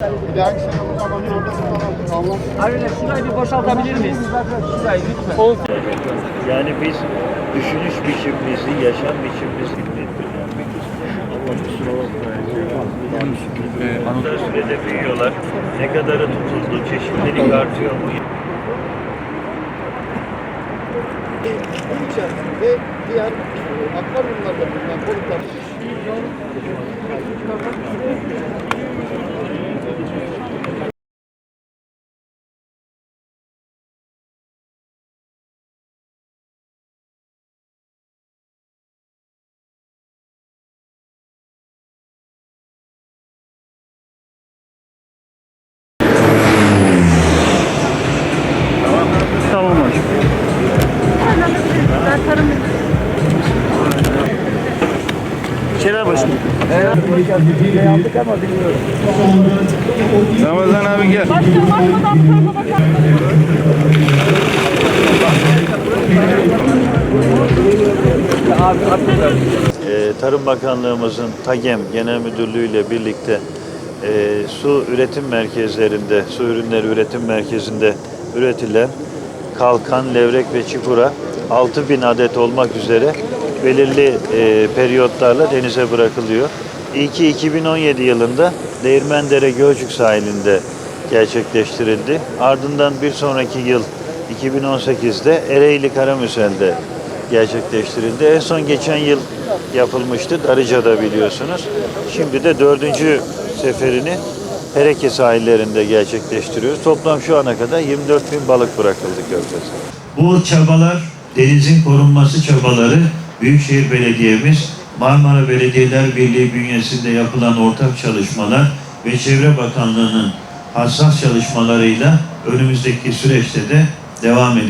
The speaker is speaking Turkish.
Bir şurayı bir boşaltabilir miyiz? Şurayı. Yani biz düşünüş biçimimizi, yaşam biçimimizi bildirmek istiyoruz. Sürede büyüyorlar. Ne kadarı tutuldu, çeşitlilik artıyor mu? İlçe ve diğer e, akvaryumlarda bulunan balıklar Ramazan abi gel. Ee, Tarım Bakanlığımızın TAGEM Genel Müdürlüğü ile birlikte e, su üretim merkezlerinde, su ürünleri üretim merkezinde üretilen kalkan, levrek ve çipura 6000 adet olmak üzere belirli e, periyotlarla denize bırakılıyor. İlki 2017 yılında Değirmendere Gölcük sahilinde gerçekleştirildi. Ardından bir sonraki yıl 2018'de Ereğli Karamüsel'de gerçekleştirildi. En son geçen yıl yapılmıştı Darıca'da biliyorsunuz. Şimdi de dördüncü seferini Pereke sahillerinde gerçekleştiriyoruz. Toplam şu ana kadar 24 bin balık bırakıldı körfeze. Bu çabalar, denizin korunması çabaları Büyükşehir Belediye'miz, Marmara Belediyeler Birliği bünyesinde yapılan ortak çalışmalar ve Çevre Bakanlığı'nın hassas çalışmalarıyla önümüzdeki süreçte de devam edecek.